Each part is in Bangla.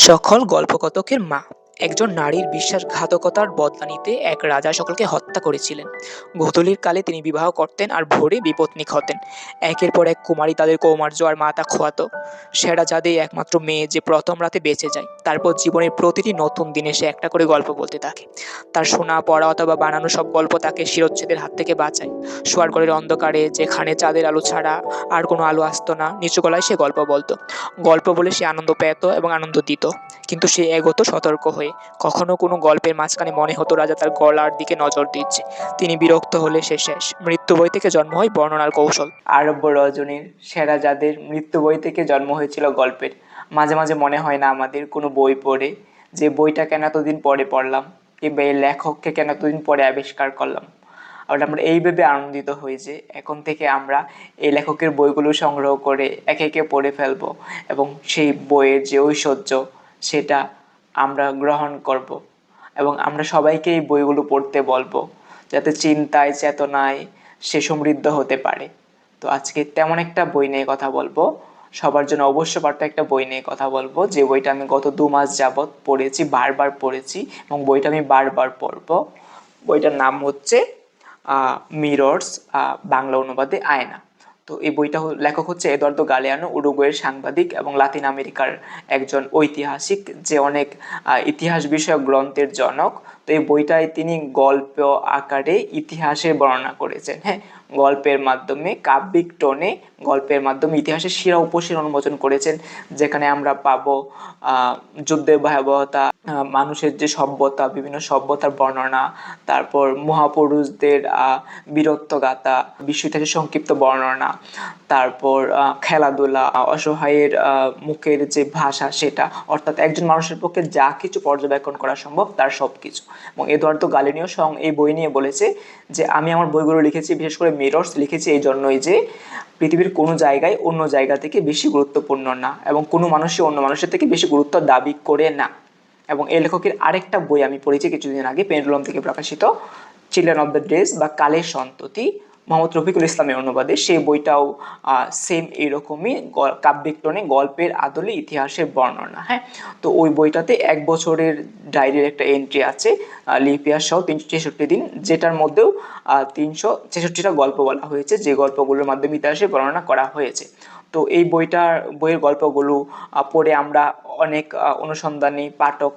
সকল গল্পকথকের মা। একজন নারীর বিশ্বাসঘাতকতার বদলা নিতে এক রাজা সকলকে হত্যা করেছিলেন। গোধূলির কালে তিনি বিবাহ করতেন আর ভোরে বিপত্নিক হতেন। একের পর এক কুমারী তাদের কৌমার্য আর মাতা খোয়াতো। সেরা যাদের একমাত্র মেয়ে যে প্রথম রাতে বেঁচে যায়, তারপর জীবনের প্রতিটি নতুন দিনে সে একটা করে গল্প বলতে থাকে। তার শোনা পড়া অথবা বানানো সব গল্প তাকে শিরোচ্ছেদের হাত থেকে বাঁচায়। শোয়ার ঘরের অন্ধকারে, যেখানে চাঁদের আলো ছাড়া আর কোনো আলো আসতো না, নিচু গলায় সে গল্প বলতো। গল্প বলে সে আনন্দ পেত এবং আনন্দ দিত। কিন্তু সে এগোতো সতর্ক হয়ে। কখনো কোনো গল্পের মাঝখানে মনে হতো রাজা তার গলার দিকে নজর দিচ্ছে। তিনি বিরক্ত হলে সে শেষ। মৃত্যু বই থেকে জন্ম হয় বর্ণনার কৌশল। আরব্য রজনীর সেরা যাদের মৃত্যু বই থেকে জন্ম হয়েছিল গল্পের। মাঝে মাঝে মনে হয় না আমাদের কোনো বই পড়ে। যে বইটা কেন এতদিন পরে পড়লাম? কিংবা এই লেখককে কেন এতদিন পরে আবিষ্কার করলাম? আর আমরা এই ভেবে আনন্দিত হই যে এখন থেকে আমরা এই লেখকের বইগুলো সংগ্রহ করে একে একে পড়ে ফেলব। এবং সেই বইয়ের যে ঐশ্বর্য, সেটা আমরা গ্রহণ করব এবং আমরা সবাইকে এই বইগুলো পড়তে বলব যাতে চিন্তায়, চেতনায় সে সমৃদ্ধ হতে পারে। তো আজকে তেমন একটা বই নিয়ে কথা বলব। সবার জন্য অবশ্য পাঠ্য একটা বই নিয়ে কথা বলব। যে বইটা আমি গত দু মাস যাবৎ পড়েছি, বারবার পড়েছি এবং বইটা আমি বারবার পড়ব। বইটার নাম হচ্ছে মিরর্স বাংলা অনুবাদে আয়না। তো এই বইটা লেখক হচ্ছে এদুয়ার্দো গালিয়ানো, উরুগুয়ের সাংবাদিক এবং লাতিন আমেরিকার একজন ঐতিহাসিক যে অনেক ইতিহাস বিষয়ক গ্রন্থের জনক। তো এই বইটায় তিনি গল্প আকারে ইতিহাসের বর্ণনা করেছেন। হ্যাঁ গল্পের মাধ্যমে কাব্যিক টোনে গল্পের মাধ্যমে ইতিহাসের শিরা উপশিরা উন্মোচন করেছেন যেখানে আমরা পাব যুদ্ধের ভয়াবহতা মানুষের যে সভ্যতা বিভিন্ন সভ্যতার বর্ণনা তারপর মহাপুরুষদের আহ, বীরত্ব গাথা বিশ্ব ইতিহাসের সংক্ষিপ্ত বর্ণনা তারপর খেলাধুলা অসহায়ের মুখের যে ভাষা সেটা অর্থাৎ একজন মানুষের পক্ষে যা কিছু পর্যবেক্ষণ করা সম্ভব তার সব কিছু এবং এদুয়ার্দো গালিনীয় সং এই বই নিয়ে বলেছে যে আমি আমার বইগুলো লিখেছি বিশেষ করে মিরর্স লিখেছে এই জন্যই যে পৃথিবীর কোনো জায়গায় অন্য জায়গা থেকে বেশি গুরুত্বপূর্ণ না এবং কোনো মানুষই অন্য মানুষের থেকে বেশি গুরুত্ব দাবি করে না। এবং এই লেখকের আরেকটা বই আমি পড়েছি কিছুদিন আগে, পেন্ডুলম থেকে প্রকাশিত, চিলড্রেন অফ দ্য ড্রেস বা কালের সন্ততি। মোহাম্মদ রফিকুল ইসলামের অনুবাদে সেই বইটাও সেম এইরকমই কাব্যিক টোনে গল্পের আদলে ইতিহাসের বর্ণনা হ্যাঁ? তো ওই বইটাতে এক বছরের ডায়েরির একটা এন্ট্রি আছে লিপিয়ার সহ তিনশো ছেষট্টি দিন, যেটার মধ্যেও তিনশো ছেষট্টিটা গল্প বলা হয়েছে, যে গল্পগুলোর মাধ্যমে ইতিহাসের বর্ণনা করা হয়েছে। তো এই বইটার, বইয়ের গল্পগুলো পড়ে আমরা অনেক অনুসন্ধানী, পাঠক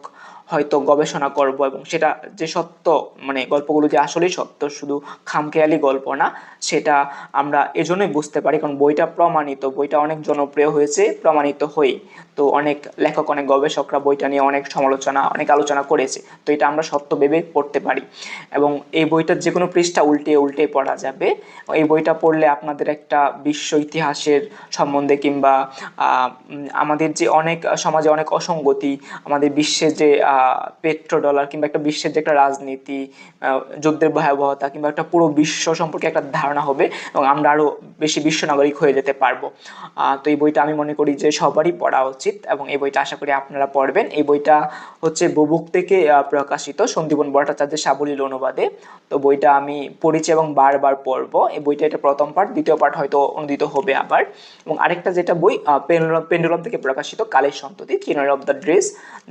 হয়তো গবেষণা করব এবং সেটা যে সত্য মানে গল্পগুলো যে আসলেই সত্য, শুধু খামখেয়ালি গল্প না, সেটা আমরা এজন্যই বুঝতে পারি। কারণ বইটা প্রমাণিত, বইটা অনেক জনপ্রিয় হয়েছে, প্রমাণিত হয়ে তো অনেক লেখক, অনেক গবেষকরা বইটা নিয়ে অনেক সমালোচনা, অনেক আলোচনা করেছে। তো এটা আমরা সত্য ভেবে পড়তে পারি। এবং এই বইটার যে কোনো পৃষ্ঠা উল্টে উল্টে পড়া যাবে। এই বইটা পড়লে আপনাদের একটা বিশ্ব ইতিহাসের সম্বন্ধে কিংবা আমাদের যে অনেক, সমাজে অনেক অসঙ্গতি, আমাদের বিশ্বের যে পেট্রো ডলার কিংবা একটা বিশ্বের যে একটা রাজনীতি যুদ্ধের ভয়াবহতা কিংবা একটা পুরো বিশ্ব সম্পর্কে একটা ধারণা হবে এবং আমরা আরও বেশি বিশ্ব নাগরিক হয়ে যেতে পারব। তো এই বইটা আমি মনে করি যে সবারই পড়া উচিত এবং এই বইটা আশা করি আপনারা পড়বেন। এই বইটা হচ্ছে বুবুক থেকে প্রকাশিত সন্দীপন ভট্টাচার্যের সাবলীল অনুবাদে। তো বইটা আমি পড়েছি এবং বারবার পড়ব। এই বইটা এটা প্রথম পার্ট দ্বিতীয় পার্ট হয়তো অনুদিত হবে আবার। এবং আরেকটা যেটা বই পেন্ডুলাম থেকে প্রকাশিত, কালের সন্ততি কিনার অফ দ্য ড্রেস,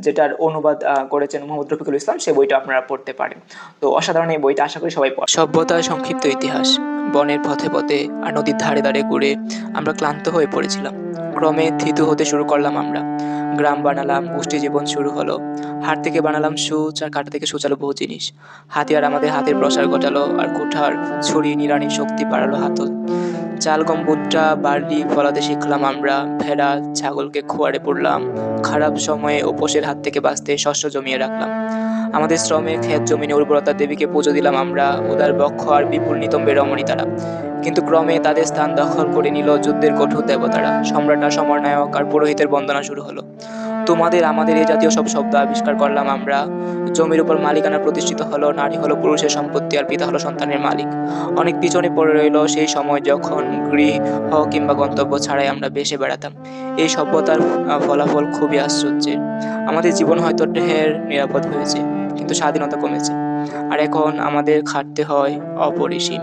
যেটার অনুবাদ করেছেন মোহাম্মদ রফিকুল ইসলাম, সেই বইটা আপনারা পড়তে পারেন। তো অসাধারণ এই বইটা, আশা করি সবাই পড়ে সভ্যতার সংক্ষিপ্ত ইতিহাস। বনের পথে পথে আর নদীর ধারে ধারে ঘুরে আমরা ক্লান্ত হয়ে পড়েছিলাম। ক্রমে থিতু হতে শুরু করলাম আমরা। গ্রাম বানালাম গোষ্ঠী জীবন শুরু হলো। হাট থেকে বানালাম সুচ আর কাটা থেকে সুচালো বহু জিনিস। হাতিয়ার আমাদের হাতের প্রসার ঘটালো আর কুঠার ছুরি নিরানি শক্তি বাড়ালো হাতল। চাল গম ভুট্টা বার্লি ফলাতে শিখলাম আমরা, ভেড়া, ছাগলকে খোয়ারে পড়লাম, খারাপ সময়ে উপোসের হাত থেকে বাঁচতে শস্য জমিয়ে রাখলাম। আমাদের শ্রমে ক্ষেত জমিনে উর্বরতা দেবীকে পুজো দিলাম আমরা, উদার বক্ষ আর বিপুল নিতম্বে রমণী তারা। কিন্তু ক্রমে তাদের স্থান দখল করে নিল যুদ্ধের কঠোর দেবতারা। সম্রাট সমরনায়ক আর পুরোহিতের বন্দনা শুরু হলো। তোমাদের, আমাদের এই জাতীয় সব শব্দ আবিষ্কার করলাম আমরা। জমির উপর মালিকানা প্রতিষ্ঠিত হলো, নারী হলো পুরুষের সম্পত্তি আর পিতা হলো সন্তানের মালিক। অনেক পিছনে পড়ে রইল সেই সময় যখন গৃহ কিংবা গন্তব্য ছাড়াই আমরা বেসে বেড়াতাম। এই সভ্যতার ফলাফল খুবই আশ্চর্যের। আমাদের জীবন হয়তো ঢের নিরাপদ হয়েছে, কিন্তু স্বাধীনতা কমেছে। আর এখন আমাদের খাটতে হয় অপরিসীম।